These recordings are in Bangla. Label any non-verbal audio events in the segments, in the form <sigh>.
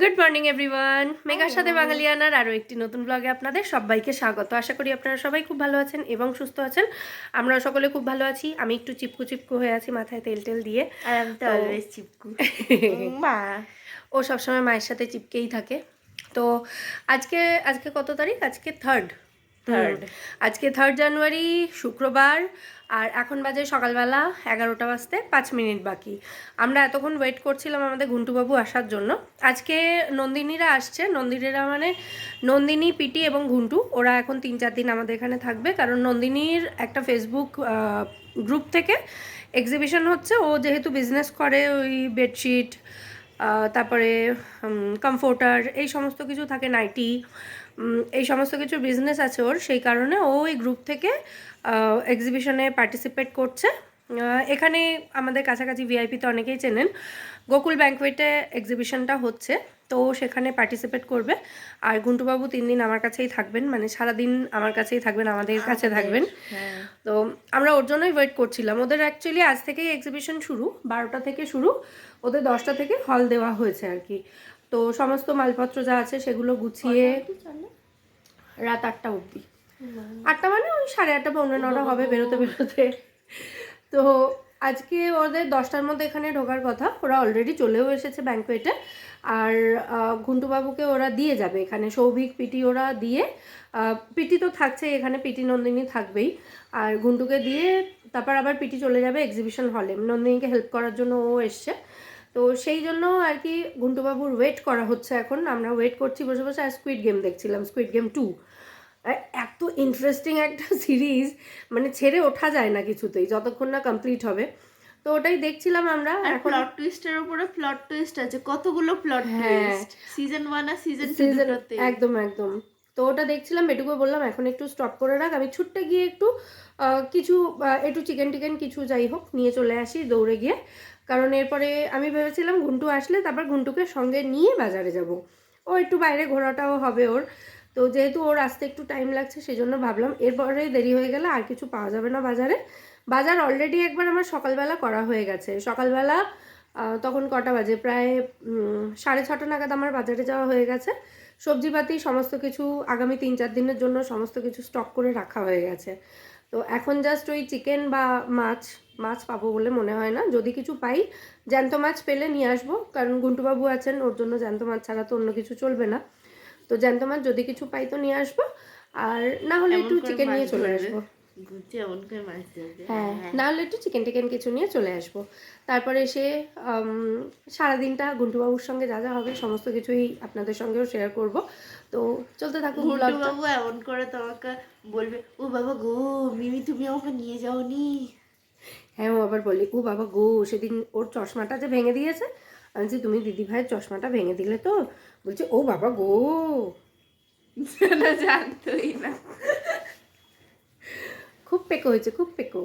গুড মর্নিং এভরিওয়ান মেঘার সাথে বাঙালিয়ানার আরও একটি নতুন ব্লগে আপনাদের সবাইকে স্বাগত। আশা করি আপনারা সবাই খুব ভালো আছেন এবং সুস্থ আছেন। আমরা সকলে খুব ভালো আছি। আমি একটু চিপকু চিপকু হয়ে আছি মাথায় তেল টেল দিয়ে। চিপকু। মা। ও সবসময় মায়ের সাথে চিপকেই থাকে। তো আজকে আজকে কত তারিখ? আজকে থার্ড থার্ড আজকে থার্ড জানুয়ারি শুক্রবার। আর এখন বাজে সকালবেলা এগারোটা বাজতে পাঁচ মিনিট বাকি। আমরা এতক্ষণ ওয়েট করছিলাম আমাদের ঘুন্টুবাবু আসার জন্য। আজকে নন্দিনীরা আসছে। নন্দিনীরা মানে নন্দিনী, পিটি এবং ঘুন্টু। ওরা এখন তিন চার দিন আমাদের এখানে থাকবে। কারণ নন্দিনীর একটা ফেসবুক গ্রুপ থেকে এক্সিবিশন হচ্ছে। ও যেহেতু বিজনেস করে ওই বেডশিট তারপরে কমফোর্টার এই সমস্ত কিছু থাকে নাইটি এই সমস্ত কিছু বিজনেস আছে ওর সেই কারণে ও ওই গ্রুপ থেকে এক্সিবিশনে পার্টিসিপেট করছে। এখানে আমাদের কাছাকাছি ভিআইপিতে অনেকেই চেনেন। গোকুল ব্যাঙ্কওয়েটে এক্সিবিশনটা হচ্ছে তো ও সেখানে পার্টিসিপেট করবে। আর গুন্টুবাবু তিন দিন আমার কাছেই থাকবেন মানে সারাদিন আমার কাছেই থাকবেন আমাদের কাছে থাকবেন। হ্যাঁ। তো আমরা ওর জন্যই ওয়েট করছিলাম। ওদের অ্যাকচুয়ালি আজ থেকেই এক্সিবিশন শুরু বারোটা থেকে শুরু। ওদের দশটা থেকে হল দেওয়া হয়েছে আর কি। তো সমস্ত মালপত্র যা আছে সেগুলো গুছিয়ে রাত আটটা অবধি। আটটা মানে ওই সাড়ে আটটা পৌনে নটা হবে বেরোতে বেরোতে। তো আজকে ওদের দশটার মধ্যে এখানে ঢোকার কথা ওরা অলরেডি চলেও এসেছে ব্যাঙ্কুয়েটে আর ঘুন্টুবাবুকে ওরা দিয়ে যাবে এখানে সৌভিক পিটি ওরা দিয়ে। পিটি তো থাকছে এখানে পিটি নন্দিনী থাকবেই। আর ঘুন্টুকে দিয়ে তারপর আবার পিটি চলে যাবে এক্সিবিশন হলে নন্দিনীকে হেল্প করার জন্য ও এসছে। তো সেই জন্য আর কি ঘুন্টুবাবুর ওয়েট করা হচ্ছে এখন। আমরা ওয়েট করছি বসে বসে আর স্কুইড গেম দেখছিলাম স্কুইড গেম টু এত ইন্টারেস্টিং একটা <laughs> সিরিজ মানে ছেড়ে ওঠা যায় না কিছুতেই যতক্ষণ না কমপ্লিট হবে। তো ওটাই দেখছিলাম আমরা এখন প্লট টুইস্টের উপরে প্লট টুইস্ট আছে কতগুলো প্লট হ্যাঁ। টুইস্ট সিজন 1 আর সিজন 2 Season- একদম একদম। তো ওটা দেখছিলাম এটুকু বললাম এখন একটু স্টপ করে রাখ। আমি ছুটতে গিয়ে একটু কিছু একটু চিকেন টিকেন কিছু যাই হোক নিয়ে চলে আসি দৌড়ে গিয়ে। কারণ এরপরে আমি ভেবেছিলাম ঘুন্টু আসলে তারপর ঘুন্টুকে সঙ্গে নিয়ে বাজারে যাব। ও একটু বাইরে ঘোরাটাও হবে ওর। তো যেহেতু ওর আসতে একটু টাইম লাগছে সেই জন্য ভাবলাম এরপরে দেরি হয়ে গেলে আর কিছু পাওয়া যাবে না বাজারে। বাজার অলরেডি একবার আমার সকালবেলা করা হয়ে গেছে। সকালবেলা তখন কটা বাজে? প্রায় সাড়ে ছটা নাগাদ আমার বাজারে যাওয়া হয়ে গেছে। সবজিপাতি সমস্ত কিছু আগামী তিন চার দিনের জন্য সমস্ত কিছু স্টক করে রাখা হয়ে গেছে। তো এখন জাস্ট ওই চিকেন বা মাছ মাছ পাবো বলে মনে হয় না। যদি কিছু পাই জ্যান্ত মাছ পেলে নিয়ে আসব কারণ গুন্টুবাবু আছেন ওর জন্য জ্যান্ত মাছ ছাড়া তো অন্য কিছু চলবে না। তো জ্যান্ত মাছ যদি কিছু পাই তো নিয়ে আসব আর না হলে একটু চিকেন নিয়ে চলে আসব। ধরবে হ্যাঁ না হলে একটু চিকেন টিকেন কিছু নিয়ে চলে আসব। তারপরে উম, সারাদিনটা গুন্টুবাবুর সঙ্গে যা যা হবে সমস্ত কিছুই আপনাদের সঙ্গেও শেয়ার করব। তো চলতে থাকুন গুন্টু vlogটা। বাবু এমন করে তোমাকে বলবে ও বাবা গো মিমি তুমি আমাকে নিয়ে যাওনি? হ্যাঁ ও আবার বলি ও বাবা গো সেদিন ওর চশমাটা যে ভেঙে দিয়েছে? আমি বলছি তুমি দিদি ভাইয়ের চশমাটা ভেঙে দিলে তো? বলছে ও বাবা গো। জানতোই না। খুব পেকো হয়েছে খুব পেকো।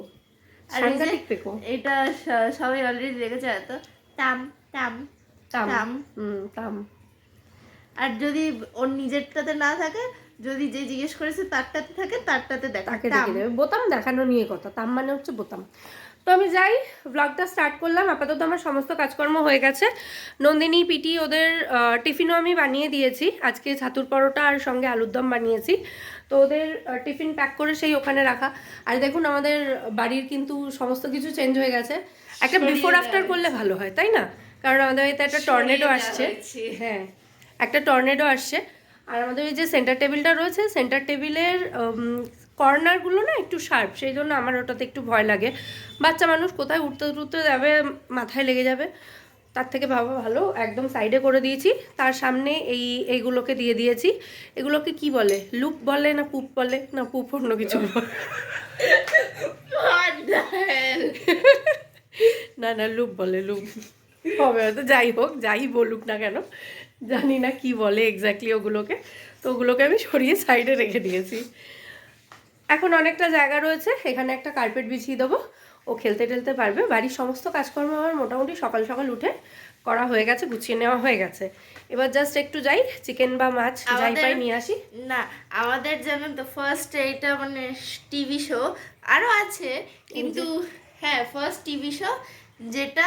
সাংঘাতিক পেকো। এটা সবাই অলরেডি দেখেছে তো তাম তাম তাম। তাম। আর যদি ওর নিজেরটাতে না থাকে যদি যে জিজ্ঞেস করেছে তারটাতে থাকে তারটাতে তাকে দেখে দেবে। বোতাম দেখানো নিয়ে কথা। তাম মানে হচ্ছে বোতাম। তো আমি যাই ব্লগটা স্টার্ট করলাম। আপাতত আমার সমস্ত কাজকর্ম হয়ে গেছে। নন্দিনী পিটি ওদের টিফিনও আমি বানিয়ে দিয়েছি। আজকে ছাতুর পরোটা আর সঙ্গে আলুর দম বানিয়েছি। তো ওদের টিফিন প্যাক করে সেই ওখানে রাখা। আর দেখুন আমাদের বাড়ির কিন্তু সমস্ত কিছু চেঞ্জ হয়ে গেছে। একটা বিফোর আফটার করলে ভালো হয় তাই না? কারণ আমাদের বাড়িতে একটা টর্নেডো আসছে। হ্যাঁ একটা টর্নেডো আসছে। আর আমাদের এই যে সেন্টার টেবিলটা রয়েছে সেন্টার টেবিলের কর্নারগুলো না একটু শার্প সেই জন্য আমার ওটাতে একটু ভয় লাগে। বাচ্চা মানুষ কোথায় উঠতে উঠতে যাবে মাথায় লেগে যাবে। তার থেকে ভাবা ভালো একদম সাইডে করে দিয়েছি। তার সামনে এই এইগুলোকে দিয়ে দিয়েছি। এগুলোকে কি বলে? লুপ বলে না পুপ বলে? না পুপ অন্য কিছু না না লুপ বলে লুপ। হবে হয়তো যাই হোক যাই বলুক না কেন। জানি না কি বলে এক্স্যাক্টলি ওগুলোকে। তো ওগুলোকে আমি সরিয়ে সাইডে রেখে দিয়েছি। এখন অনেকটা জায়গা রয়েছে। এখানে একটা কার্পেট বিছিয়ে দেবো। ও খেলতে টেলতে পারবে। বাড়ির সমস্ত কাজকর্ম আমার মোটামুটি সকাল সকাল উঠে করা হয়ে গেছে গুছিয়ে নেওয়া হয়ে গেছে। এবার জাস্ট একটু যাই চিকেন বা মাছ যাই পাই নিয়ে আসি। না আমাদের জানেন তো ফার্স্ট এটা মানে টিভি শো আরও আছে কিন্তু হ্যাঁ ফার্স্ট টিভি শো যেটা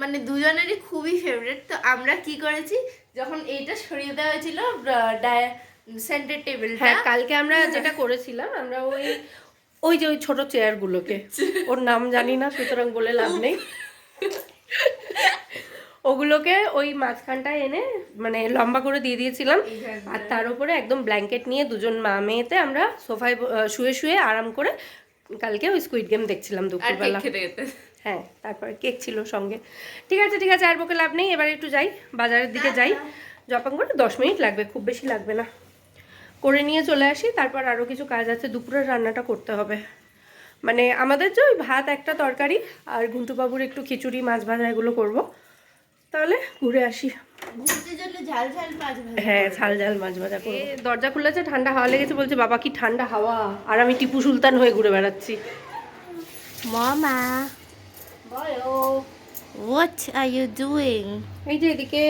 মানে দুজনেরই খুবই ফেভারিট তো আমরা কি করেছি যখন এইটা সরিয়ে দেওয়া হয়েছিল সেন্টার টেবিল হ্যাঁ কালকে আমরা যেটা <laughs> করেছিলাম আমরা ওই ওই যে ওই ছোট চেয়ারগুলোকে <laughs> ওর নাম জানি না সুতরাং বলে লাভ নেই। ওগুলোকে ওই মাঝখানটায় এনে মানে লম্বা করে দিয়ে দিয়েছিলাম। আর তার উপরে একদম ব্ল্যাঙ্কেট নিয়ে দুজন মা মেয়েতে আমরা সোফায় শুয়ে শুয়ে আরাম করে কালকে ওই স্কুইড গেম দেখছিলাম দুপুরবেলা। হ্যাঁ তারপরে কেক ছিল সঙ্গে। ঠিক আছে ঠিক আছে আর বকে লাভ নেই। এবার একটু যাই বাজারের দিকে যাই। জপাং করে দশ মিনিট লাগবে খুব বেশি লাগবে না। করে নিয়ে চলে আসি তারপর আরও কিছু কাজ আছে দুপুরের রান্নাটা করতে হবে। মানে আমাদের যে ওই ভাত একটা তরকারি আর গুন্টুবাবুর একটু খিচুড়ি মাছ ভাজা এগুলো করব। তাহলে ঘুরে আসি। ঝাল ঝাল হ্যাঁ ঝাল ঝাল মাছ ভাজা করব। দরজা খুলেছে ঠান্ডা হাওয়া লেগেছে বলছে বাবা কি ঠান্ডা হাওয়া। আর আমি টিপু সুলতান হয়ে ঘুরে বেড়াচ্ছি। মামা বলো। হোয়াট আর ইউ ডুইং এই যে এদিকে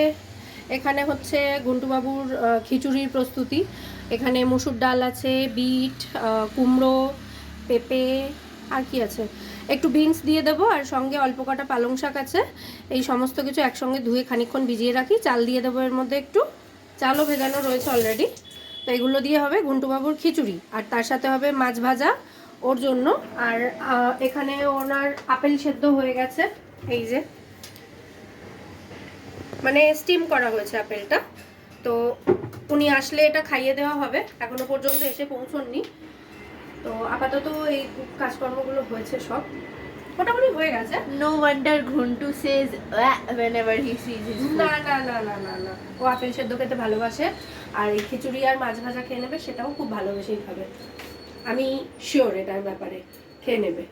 এখানে হচ্ছে গুন্টুবাবুর খিচুড়ির প্রস্তুতি। এখানে মুসুর ডাল আছে, বিট কুমড়ো, পেঁপে, আর কি আছে? একটু বিনস দিয়ে দেবো, আর সঙ্গে অল্প কটা পালং শাক আছে। এই সমস্ত কিছু একসঙ্গে ধুয়ে খানিকক্ষণ ভিজিয়ে রাখি। চাল দিয়ে দেবো এর মধ্যে একটু। চালও ভেজানো রয়েছে অলরেডি তো এগুলো দিয়ে হবে গুন্টুবাবুর খিচুড়ি। আর তার সাথে হবে মাছ ভাজা ওর জন্য। আর এখানে ওনার আপেল সেদ্ধ হয়ে গেছে। এই যে। মানে স্টিম করা হয়েছে আপেলটা। তো উনি আসলে এটা খাইয়ে দেওয়া হবে। এখনও পর্যন্ত এসে পৌঁছননি। তো আপাতত এই কাজকর্মগুলো হয়েছে সব। মোটামুটি হয়ে গেছে। No wonder Ghantu says whenever he sees his. না না না না না না। ও আপেল সেদ্ধ খেতে ভালোবাসে। আর এই খিচুড়ি আর মাছ ভাজা খেয়ে নেবে সেটাও খুব ভালোবেসেই খাবে। আমি শিওর এটার ব্যাপারে। খেয়ে নেবে।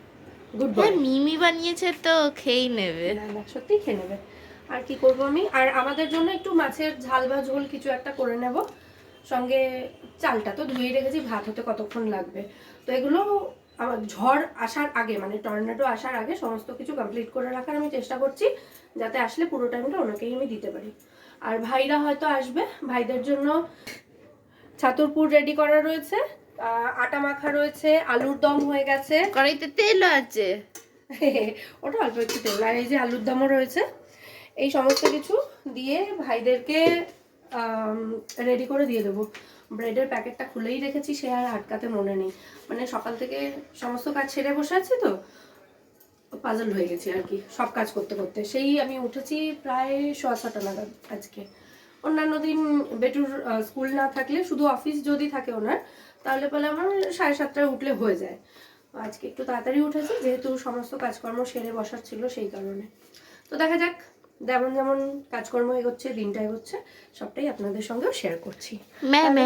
গুড বয় হ্যাঁ মিমি বানিয়েছে তো খেয়েই নেবে। না না সত্যিই খেয়ে নেবে। আর কি করব আমি? আর আমাদের জন্য একটু মাছের ঝাল বা ঝোল কিছু একটা করে নেব। সঙ্গে চালটা তো ধুয়ে রেখেছি ভাত হতে কতক্ষণ লাগবে? তো এগুলো আমার ঝড় আসার আগে মানে টর্নেডো আসার আগে সমস্ত কিছু কমপ্লিট করে রাখার আমি চেষ্টা করছি যাতে আসলে পুরো টাইমটা ওনাকেই আমি দিতে পারি। আর ভাইরা হয়তো আসবে ভাইদের জন্য ছাতুরপুর রেডি করা রয়েছে আটা মাখা রয়েছে আলুর দম হয়ে গেছে। কড়াইতে তেলও আছে। <laughs> ওটা অল্প একটু তেল আর এই যে আলুর দমও রয়েছে। এই সমস্ত কিছু দিয়ে ভাইদেরকে রেডি করে দিয়ে দেবো। ব্রেডের প্যাকেটটা খুলেই রেখেছি, সে আর আটকাতে মনে নেই। মানে সকাল থেকে সমস্ত কাজ ছেড়ে বসে আছি তো পাজল হয়ে গেছি আর কি, সব কাজ করতে করতে। সেই আমি উঠেছি প্রায় সোয়া ছটা নাগাদ আজকে। অন্যান্য দিন বেটুর স্কুল না থাকলে, শুধু অফিস যদি থাকে ওনার, তাহলে পরে আমার সাড়ে সাতটায় উঠলে হয়ে যায়। আজকে একটু তাড়াতাড়ি উঠেছি, যেহেতু সমস্ত কাজকর্ম সেরে বসার ছিল সেই কারণে। তো দেখা যাক যেমন যেমন কাজকর্ম এগোচ্ছে দিনটা এগোচ্ছে সবটাই আপনাদের সঙ্গেও শেয়ার করছি।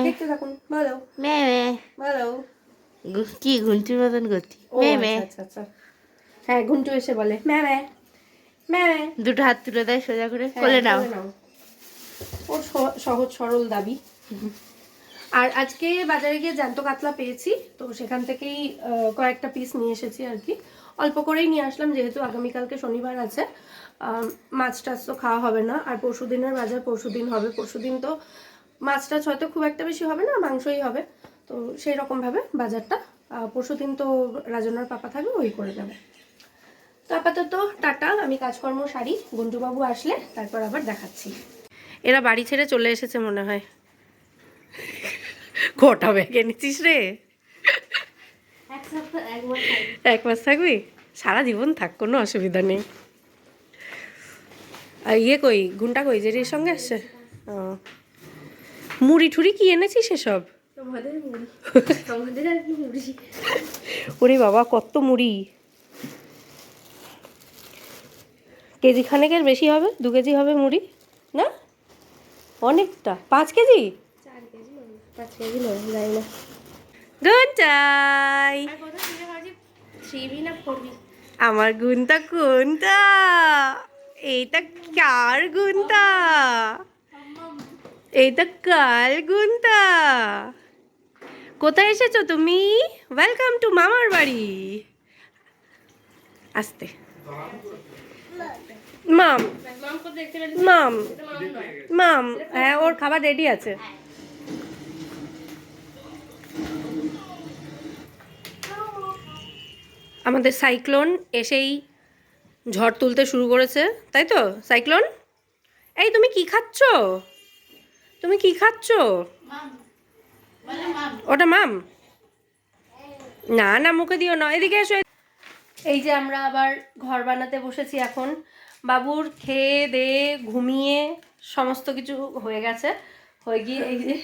দেখতে থাকুন। কি মতন করছি? আচ্ছা আচ্ছা আচ্ছা। হ্যাঁ ঘুন্টু এসে বলে। ম্যা ম্যা ম্যা ম্যা দুটো হাত তুলে দেয় সোজা করে হ্যাঁ, কোলে নাও। ওর সহজ সরল দাবি। আর আজকে বাজারে গিয়ে জ্যান্ত কাতলা পেয়েছি তো সেখান থেকেই কয়েকটা পিস নিয়ে এসেছি আর কি। অল্প করেই নিয়ে আসলাম, যেহেতু আগামীকালকে শনিবার আছে। মাছ টাছ তো খাওয়া হবে না, আর পরশু দিনের বাজার পরশু দিন হবে। পরশু দিন তো মাছ টাছ হয়তো খুব একটা বেশি হবে না, মাংসই হবে। তো সেই রকমভাবে বাজারটা পরশু দিন তো রাজনার পাপা থাকবে, ওই করে নেবে। তো আপাতত টাটা, আমি কাজকর্ম সারি গুন্টুবাবু আসলে, তারপর আবার দেখাচ্ছি। এরা বাড়ি ছেড়ে চলে এসেছে মনে হয়। কটা ব্যাগ এনেছিস রে? এক মাস থাকবি? সারা জীবন থাক কোনো অসুবিধা নেই। আর ইয়ে কই গুন্টা কই যে সঙ্গে আসছে? ও। মুড়ি ঠুড়ি কি এনেছিস <laughs> মুড়ি। ওরে বাবা কত মুড়ি। কেজি খানেকের বেশি হবে? দু কেজি হবে মুড়ি? না? অনেকটা? পাঁচ কেজি? চার কেজি পাঁচ কেজি নয় যাই না। গুন্টাই আমার গুন্তা কোনটা এইটা কার গুন্তা? এইটা কার গুন্তা? কোথায় এসেছ তুমি? ওয়েলকাম টু মামার বাড়ি। আসতে। মাম মাম মাম হ্যাঁ ওর খাবার রেডি আছে। আমাদের সাইক্লোন এসেই ঝড় তুলতে শুরু করেছে, তাই তো? সাইক্লোন? এই, তুমি কি খাচ্ছ? তুমি কি খাচ্ছ? ওটা মাম। না না, মুখে দিও না। এদিকে এসো এই যে আমরা আবার ঘর বানাতে বসেছি এখন। বাবুর খেয়ে দেয়ে ঘুমিয়ে সমস্ত কিছু হয়ে গেছে। হয়ে গিয়ে এই যে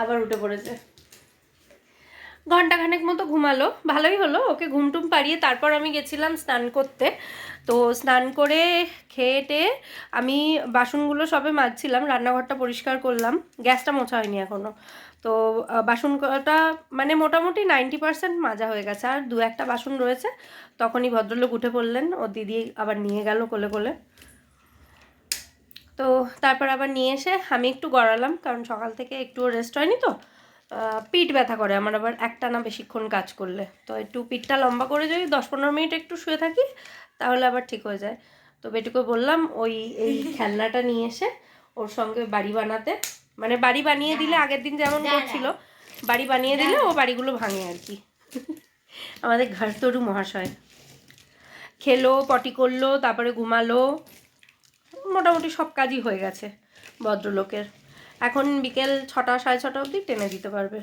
আবার উঠে পড়েছে। ঘন্টাখানেক মতো ঘুমালো, ভালোই হলো। ওকে ঘুমটুম পাড়িয়ে তারপর আমি গেছিলাম স্নান করতে। তো স্নান করে খেয়ে টেয়ে আমি বাসনগুলো সবে মাজছিলাম, রান্নাঘরটা পরিষ্কার করলাম। গ্যাসটা মোছা হয়নি এখনও তো বাসন কটা মানে মোটামুটি নাইনটি পার্সেন্ট মাজা হয়ে গেছে। আর দু একটা বাসন রয়েছে, তখনই ভদ্রলোক উঠে পড়লেন। ও দিদি আবার নিয়ে গেল কোলে কোলে। তো, তারপর আবার নিয়ে এসে আমি একটু গড়ালাম, কারণ সকাল থেকে একটু রেস্ট হয়নি তো। পিঠ ব্যথা করে আমার আবার একটা না বেশিক্ষণ কাজ করলে। তো একটু পিঠটা লম্বা করে যদি দশ পনেরো মিনিট একটু শুয়ে থাকি তাহলে আবার ঠিক হয়ে যায়। তো বেটুকে বললাম ওই এই <laughs> খেলনাটা নিয়ে এসে ওর সঙ্গে বাড়ি বানাতে। মানে বাড়ি বানিয়ে দিলে আগের দিন যেমন করছিল বাড়ি বানিয়ে দিলে ও বাড়িগুলো ভাঙে আর কি। <laughs> আমাদের ঘর তরু মহাশয়। খেলো পটি করল তারপরে ঘুমালো। মোটামুটি সব কাজই হয়ে গেছে ভদ্রলোকের। এখন বিকেল ছটা সাড়ে ছটা অবধি টেনে দিতে পারবে।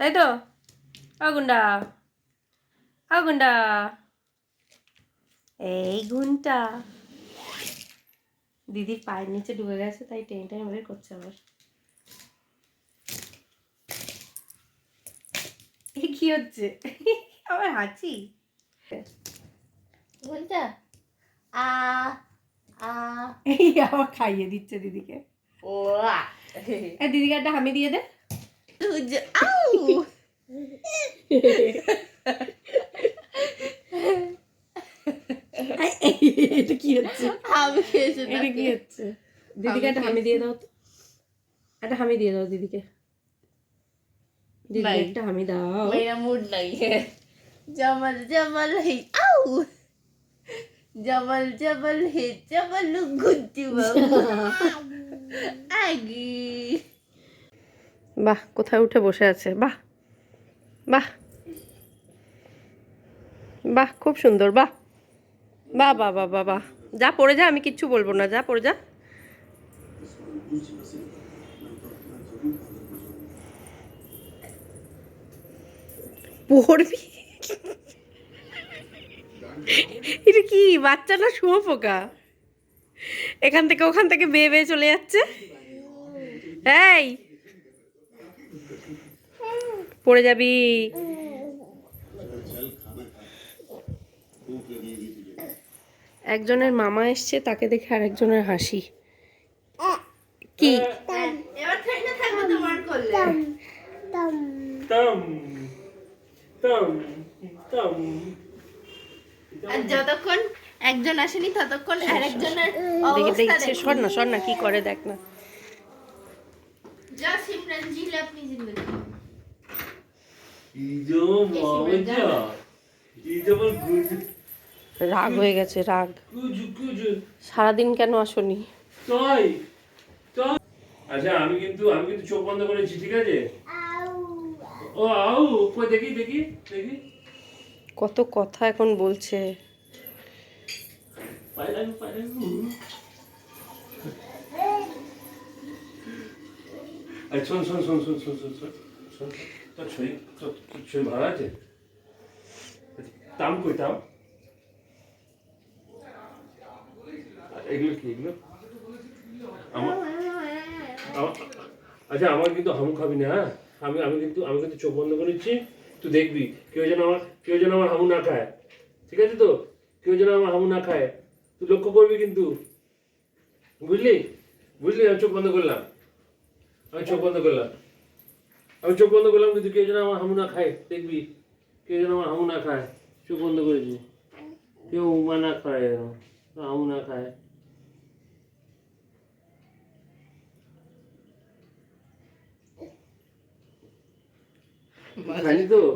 তাই তো? আগুন্ডা আগুন্ডা এই ঘুনটা দিদির পায়ের নিচে ডুবে গেছে তাই টেনে টেনে বের করছে আবার। কি হচ্ছে? আবার হাঁচি। বলটা আ আ। এই আবার খাইয়ে দিচ্ছে দিদিকে। ও দিদিকে একটা হামি দিয়ে দে। আউ। এটা দাও দিদিকে। দিদিকে একটা হামি দাও। মেরা মুড নাই। জামাল জামাল হে আউ। জামাল হে জামাল গুদ্দি <laughs> বাহ, কোথায় উঠে বসে আছে? বাহ বাহ। বাহ, খুব সুন্দর, বাহ। বাহ বাহ বাহ বাহ বাহ। যা পড়ে যা, আমি কিচ্ছু বলব না, যা পড়ে যা। পড়বি? এটা কি বাচ্চাটা না শুয়োপোকা? এখান থেকে ওখান থেকে বেয়ে বেয়ে চলে যাচ্ছে। এই। পড়ে যাবি। একজনের মামা এসছে তাকে দেখে আরেকজনের হাসি। কি? যতক্ষণ একজন আসেনি ততক্ষণ আর আরেকজনের দেখি দেখছে সর না সর না কি করে দেখ না। যা সিমরান জিল আপনি জিন্দগি ইজো মাওজা ইজো বল গুজ। রাগ হয়ে গেছে রাগ। গুজ গুজ। সারাদিন কেন আসনি? তাই আচ্ছা আমি কিন্তু আমি কিন্তু চোখ বন্ধ করেছি ঠিক আছে? ও আউ কই দেখি দেখি দেখি। কত কথা এখন বলছে। পায়ে লাগু পায়ে লাগু আচ্ছা শোন শোন শোন শোন শোন শোন শোন শোন। তোর ছবি তোর ছবি ভালো আছে? তাম কই তাম এগুলো কি, এগুলো? আমার আচ্ছা আমার কিন্তু হামু খাবি না হ্যাঁ? আমি আমি কিন্তু আমি কিন্তু চোখ বন্ধ করেছি, তুই দেখবি, কেউ যেন আমার কেউ যেন আমার হামু না খায়। ঠিক আছে তো? কেউ যেন আমার হামু না খায়। তুই লক্ষ্য করবি কিন্তু। বুঝলি? বুঝলি? আমি চোখ বন্ধ করলাম। আমি চোখ বন্ধ করলাম। আমি চোখ বন্ধ করলাম কিন্তু কেউ যেন আমার হামু না খায় দেখবি? কেউ যেন আমার হামু না খায় চোখ বন্ধ করেছি। কেউ উমা না খায় যেন হামু না খায়।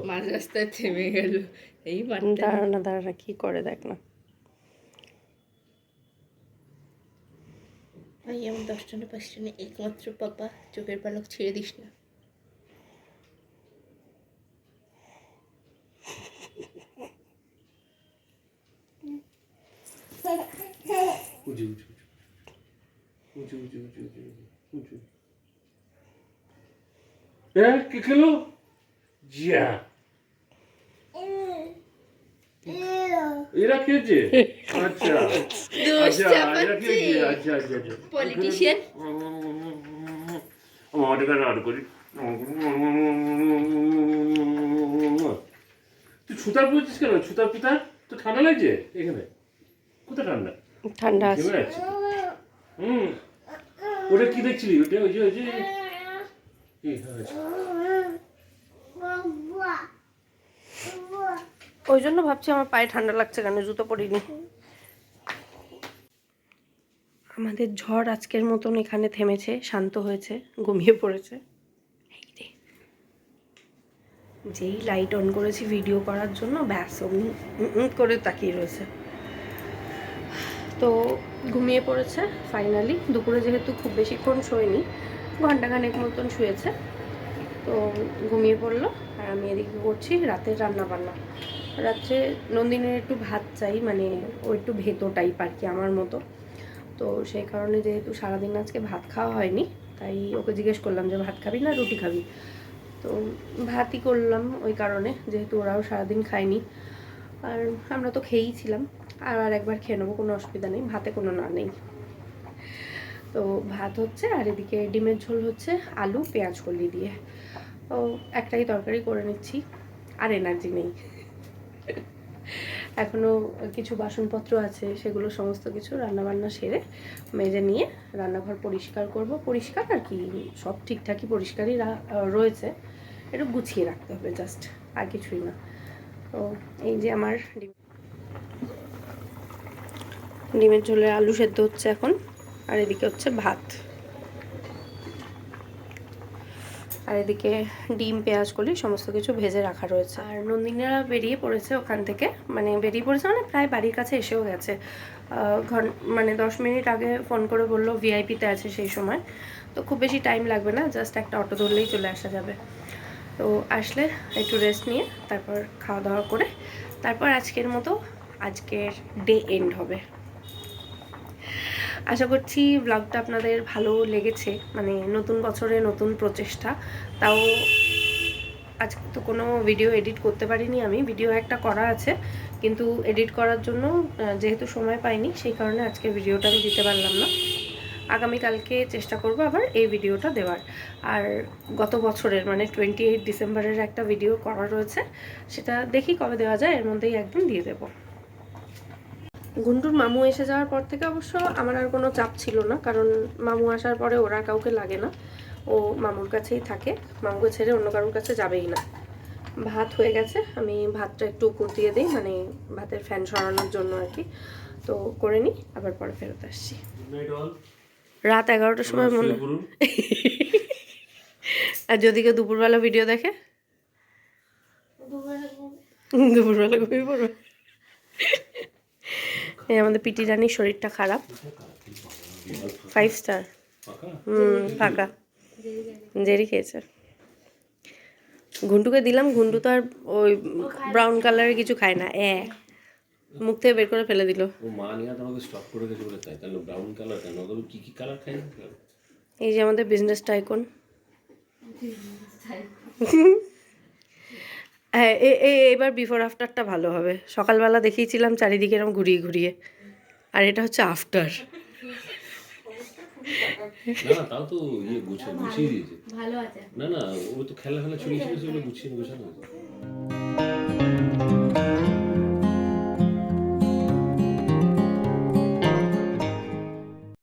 মাঝ রাস্তায় থেমে গেল। এই দাঁড়া না দাঁড়া কি করে দেখ না। ভাই আমার দশজনে পাঁচজনে একমাত্র পাপা চোখের পালক ছেড়ে দিস না। কে খেলো? জিয়া। এরা খেয়েছে আচ্ছা। আচ্ছা এরা খেয়েছে আচ্ছা আচ্ছা আচ্ছা। পলিটিশিয়ান মামাটা কেন আর করি। তুই ছুতার পড়ছিস কেন? ছুতার পুতার তো ঠান্ডা লাগছে এখানে? কোথায় ঠান্ডা? ঠান্ডা আছে। হুম। ওটা কি দেখছিলি? ওটা ওই যে ওই যে কি, হ্যাঁ, আচ্ছা। ওই জন্য ভাবছি আমার পায়ে ঠান্ডা লাগছে কেন, জুতো পরিনি। আমাদের ঝড় আজকের মতন এখানে থেমেছে, শান্ত হয়েছে, ঘুমিয়ে পড়েছে। যেই লাইট অন করেছি ভিডিও করার জন্য, ব্যাস করে তাকিয়ে রয়েছে। তো ঘুমিয়ে পড়েছে ফাইনালি দুপুরে যেহেতু খুব বেশিক্ষণ শোয়নি, ঘন্টাখানেক মতন শুয়েছে। তো ঘুমিয়ে পড়ল, আর আমি এদিকে করছি রাতের রান্না বান্না রাত্রে নন্দিনীর একটু ভাত চাই মানে ও একটু ভেতো টাইপ আর কি আমার মতো। তো সেই কারণে যেহেতু সারাদিন আজকে ভাত খাওয়া হয়নি, তাই ওকে জিজ্ঞেস করলাম যে, ভাত খাবি না রুটি খাবি? তো ভাতই করলাম ওই কারণে, যেহেতু ওরাও সারাদিন খায়নি। আর আমরা তো খেয়েই ছিলাম, আর আর একবার খেয়ে নেব, কোনো অসুবিধা নেই, ভাতে কোনো না নেই। তো ভাত হচ্ছে, আর এদিকে ডিমের ঝোল হচ্ছে আলু, পেঁয়াজ, কলি দিয়ে। তো একটাই তরকারি করে নিচ্ছি, আর এনার্জি নেই। এখনও কিছু বাসনপত্র আছে, সেগুলো সমস্ত কিছু রান্নাবান্না সেরে মেজে নিয়ে রান্নাঘর পরিষ্কার করব। পরিষ্কার আর কি, সব ঠিকঠাকই পরিষ্কারই রয়েছে। একটু গুছিয়ে রাখতে হবে জাস্ট আর কিছুই না। তো এই যে আমার ডিম- ডিমের ঝোলে আলু সেদ্ধ হচ্ছে এখন, আর এদিকে হচ্ছে ভাত। আর এদিকে ডিম, পেঁয়াজ, কলি সমস্ত কিছু ভেজে রাখা রয়েছে। আর নন্দিনীরা বেরিয়ে পড়েছে ওখান থেকে। মানে বেরিয়ে পড়েছে মানে প্রায় বাড়ির কাছে এসেও গেছে। ঘন মানে দশ মিনিট আগে ফোন করে বলল ভিআইপিতে আছে সেই সময়। তো খুব বেশি টাইম লাগবে না জাস্ট একটা অটো ধরলেই চলে আসা যাবে। তো আসলে একটু রেস্ট নিয়ে তারপর খাওয়া দাওয়া করে, তারপর আজকের মতো, আজকের ডে এন্ড হবে। আশা করছি ব্লগটা আপনাদের ভালো লেগেছে মানে নতুন বছরে নতুন প্রচেষ্টা। তাও আজকে তো কোনো ভিডিও এডিট করতে পারিনি আমি ভিডিও একটা করা আছে, কিন্তু এডিট করার জন্য যেহেতু সময় পাইনি, সেই কারণে আজকে ভিডিওটা আমি দিতে পারলাম না। আগামীকালকে চেষ্টা করব আবার এই ভিডিওটা দেওয়ার। আর গত বছরের মানে টোয়েন্টি এইট ডিসেম্বরের একটা ভিডিও করা রয়েছে, সেটা দেখি কবে দেওয়া যায়, এর মধ্যেই একদিন দিয়ে দেবো। গুন্টুর মামু এসে যাওয়ার পর থেকে অবশ্য আমার আর কোনো চাপ ছিল না কারণ মামু আসার পরে ওরা কাউকে লাগে না। ও মামুর কাছেই থাকে মামুকে ছেড়ে অন্য কারোর কাছে যাবেই না। ভাত হয়ে গেছে আমি ভাতটা একটু উপর দিয়ে দিই মানে ভাতের ফ্যান সরানোর জন্য আর কি। তো করে নিই আবার পরে ফেরত আসছি। রাত এগারোটার সময় মনে <laughs> আর যদি কেউ দুপুরবেলা ভিডিও দেখে? দুপুরবেলা ঘুমিয়ে পড়বে? এই আমাদের পিটি রানির শরীরটা খারাপ। ফাইভ স্টার হুম ফাঁকা। জেরি খেয়েছে। ঘুন্টুকে দিলাম ঘুন্টু তো আর ওই ব্রাউন কালারের কিছু খায় না এ। মুখ থেকে বের করে ফেলে দিল। ও মা নিয়ে তোমাকে স্টক করে গেছে বলে তাই তাহলে ব্রাউন কালার কেন? ওগুলো কি কি কালার খাই এই যে আমাদের বিজনেস টাইকন <laughs> হ্যাঁ এ- এবার বিফোর আফটারটা ভালো হবে। সকালবেলা দেখিয়েছিলাম চারিদিকে এরকম ঘুরিয়ে ঘুরিয়ে। আর এটা হচ্ছে আফটার না না তাও তো ইয়ে ভালো। আছে। না না ও তো খেলা খেলা ছড়িয়ে ছিল সেগুলো গুছিয়ে গোছানো